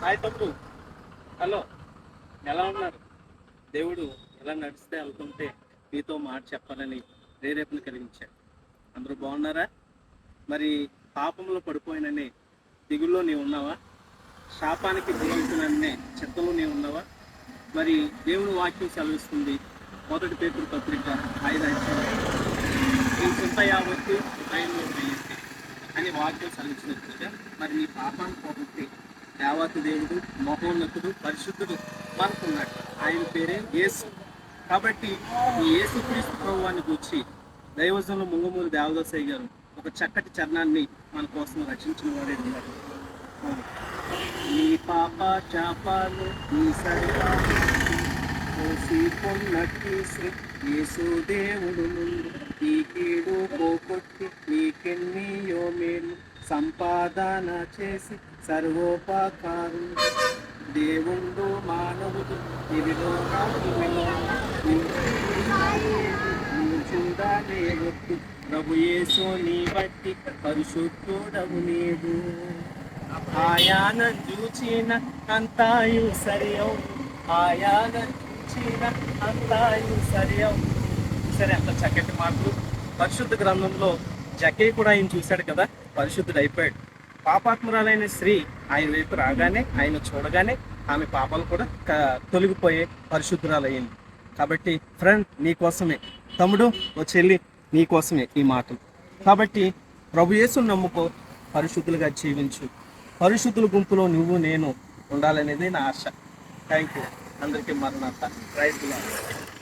Hi తమ్ముడు. Hello. ఎలా ఉన్నారు? దేవుడు ఎలా నడిస్తే వెళ్తుంటే మీతో మాట చెప్పాలని ప్రేరేపణ కలిగించాడు. అందరూ బాగున్నారా? మరి పాపంలో పడిపోయినని దిగుల్లో నీవు ఉన్నావా? శాపానికి గురవుతున్ననే చిత్తంలో నీవు ఉన్నావా? మరి దేవుని వాక్యం సెలవిస్తుంది. మొదటి పేపర్ పత్రిక ఐదు అధ్యాయం. నీ యావత్తు అని వాక్యం సెలవిచ్చినట్లుగా మరి నీ పాపాన్ని పోగొట్టి దేవాతి దేవుడు మహోన్నతుడు పరిశుద్ధుడు మనకున్నాడు. ఆయన పేరే యేసు. కాబట్టి ఈ యేసు క్రీస్తు ప్రభువాన్ని కూర్చి దైవజంలో ముంగమూరి దేవదాసయ్య గారు ఒక చక్కటి చరణాన్ని మన కోసం రచించిన వాడే నీ పాప చాపాలు నీ సరిగా శ్రీ యేసు దేవుడు ముందు ఈ కీడు పోగొట్టి నీకెన్నియో మేలు సంపాదన చేసి సర్వోపకారం. దేవుడు మానవుడు ఇది చూడలే వద్దు ప్రభు యేసు నీ బట్టి పరిశుద్ధుడవు నీవు. ఆయాన చూచిన అంతాయు సరియవు ఆయాన చూచిన అంతాయు సరియవు సరే అంత చక్కటి మాటలు. పరిశుద్ధ గ్రంథంలో జకే కూడా ఆయన చూశాడు కదా? పరిశుద్ధుడు అయిపోయాడు పాపాత్మురాలైన స్త్రీ ఆయన వైపు రాగానే ఆయన చూడగానే ఆమె పాపాలు కూడా క- తొలగిపోయే పరిశుద్ధురాలయ్యింది. కాబట్టి ఫ్రెండ్ నీకోసమే తమ్ముడు ఓ చెల్లి నీకోసమే ఈ మాటలు. కాబట్టి ప్రభు యేసుని నమ్ముకో పరిశుద్ధులుగా జీవించు. పరిశుద్ధుల గుంపులో నువ్వు నేను ఉండాలనేది నా ఆశ. థ్యాంక్ యూ అందరికీ మరణాత. రైతులు